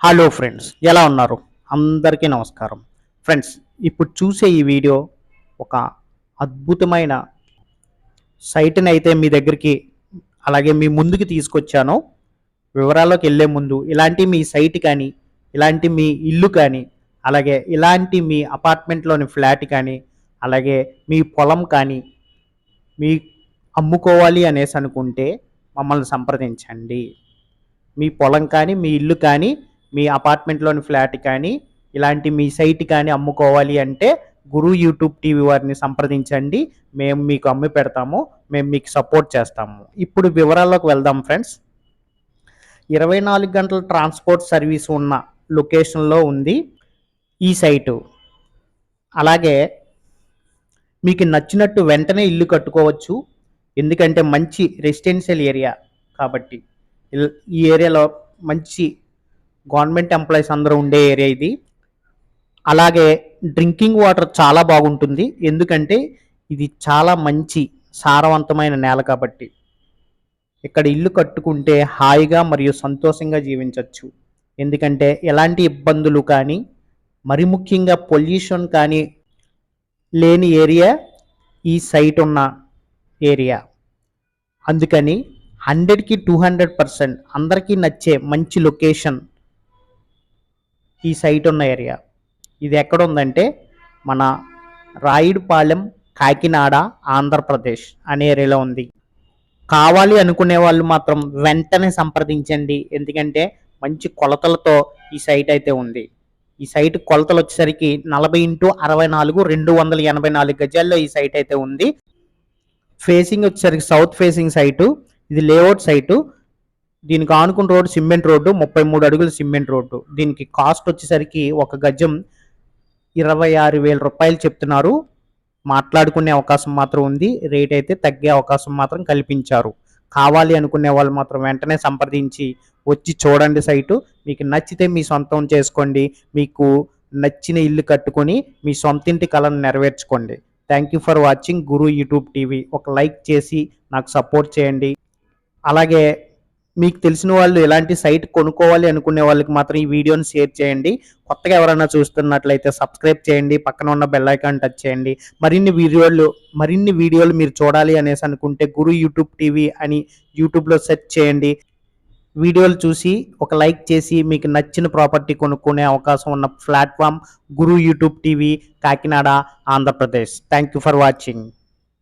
Hello friends ఎలా ఉన్నారు? అందరికీ నమస్కారం. ఫ్రెండ్స్ ఇప్పుడు చూసే ఈ వీడియో ఒక అద్భుతమైన సైట్ని అయితే మీ దగ్గరికి అలాగే మీ ముందుకు తీసుకొచ్చాను. వివరాల్లోకి వెళ్ళే ముందు ఇలాంటి మీ సైట్ కానీ ఇలాంటి మీ ఇల్లు కానీ అలాగే ఇలాంటి మీ అపార్ట్మెంట్లోని ఫ్లాట్ కానీ అలాగే మీ పొలం కానీ మీ అమ్ముకోవాలి అనేసి అనుకుంటే మమ్మల్ని సంప్రదించండి. మీ పొలం కానీ మీ ఇల్లు కానీ మీ అపార్ట్మెంట్లోని ఫ్లాట్ కానీ ఇలాంటి మీ సైట్ కానీ అమ్ముకోవాలి అంటే గురు యూట్యూబ్ టీవీ వారిని సంప్రదించండి. మేము మీకు అమ్మి పెడతాము మేము మీకు సపోర్ట్ చేస్తాము. ఇప్పుడు వివరాల్లోకి వెళ్దాం ఫ్రెండ్స్ ఇరవై నాలుగు గంటల ట్రాన్స్పోర్ట్ సర్వీస్ ఉన్న లొకేషన్లో ఉంది ఈ సైటు అలాగే మీకు నచ్చినట్టు వెంటనే ఇల్లు కట్టుకోవచ్చు. ఎందుకంటే మంచి రెసిడెన్షియల్ ఏరియా కాబట్టి. ఈ ఏరియాలో మంచి గవర్నమెంట్ ఎంప్లాయీస్ అందరూ ఉండే ఏరియా ఇది. అలాగే డ్రింకింగ్ వాటర్ చాలా బాగుంటుంది. ఎందుకంటే ఇది చాలా మంచి సారవంతమైన నేల కాబట్టి. ఇక్కడ ఇల్లు కట్టుకుంటే హాయిగా మరియు సంతోషంగా జీవించవచ్చు ఎందుకంటే ఎలాంటి ఇబ్బందులు కానీ మరి ముఖ్యంగా పొల్యూషన్ కానీ లేని ఏరియా ఈ సైట్ ఉన్న ఏరియా. అందుకని హండ్రెడ్కి టూ హండ్రెడ్ పర్సెంట్ అందరికీ నచ్చే మంచి లొకేషన్ ఈ సైట్ ఉన్న ఏరియా ఇది ఎక్కడ ఉందంటే మన రాయుడుపాలెం కాకినాడ ఆంధ్రప్రదేశ్ అనే ఏరియాలో ఉంది. కావాలి అనుకునే వాళ్ళు మాత్రం వెంటనే సంప్రదించండి. ఎందుకంటే మంచి కొలతలతో ఈ సైట్ అయితే ఉంది. ఈ సైట్ కొలతలు వచ్చేసరికి నలభై ఇంటూ అరవై నాలుగు రెండు వందల ఎనభై నాలుగు గజాల్లో ఈ సైట్ అయితే ఉంది. ఫేసింగ్ వచ్చేసరికి సౌత్ ఫేసింగ్ సైటు ఇది లేఅవుట్ సైటు దీనికి ఆనుకున్న రోడ్డు సిమెంట్ రోడ్డు ముప్పై మూడు అడుగుల సిమెంట్ రోడ్డు. దీనికి కాస్ట్ వచ్చేసరికి ఒక గజం ఇరవై ఆరు వేల రూపాయలు చెప్తున్నారు. మాట్లాడుకునే అవకాశం మాత్రం ఉంది. రేట్ అయితే తగ్గే అవకాశం మాత్రం కల్పించారు. కావాలి అనుకునే వాళ్ళు మాత్రం వెంటనే సంప్రదించి వచ్చి చూడండి సైటు. మీకు నచ్చితే మీ సొంతం చేసుకోండి. మీకు నచ్చిన ఇల్లు కట్టుకొని మీ సొంత ఇంటి కళను నెరవేర్చుకోండి. Thank you for watching Guru YouTube TV ఒక లైక్ చేసి నాకు సపోర్ట్ చేయండి. అలాగే మీకు తెలిసిన వాళ్ళు ఎలాంటి సైట్ కొనుక్కోవాలి అనుకునే వాళ్ళకి మాత్రం ఈ వీడియోని షేర్ చేయండి. కొత్తగా ఎవరైనా చూస్తున్నట్లయితే సబ్స్క్రైబ్ చేయండి. పక్కన ఉన్న బెల్ ఐకాన్ టచ్ చేయండి. మరిన్ని వీడియోలు మరిన్ని వీడియోలు మీరు చూడాలి అనేసి అనుకుంటే గురు యూట్యూబ్ టీవీ అని యూట్యూబ్లో సెర్చ్ చేయండి. వీడియోలు చూసి ఒక లైక్ చేసి మీకు నచ్చిన ప్రాపర్టీ కొనుక్కునే అవకాశం ఉన్న platform Guru YouTube TV Kakinada Andhra Pradesh. Thank you for watching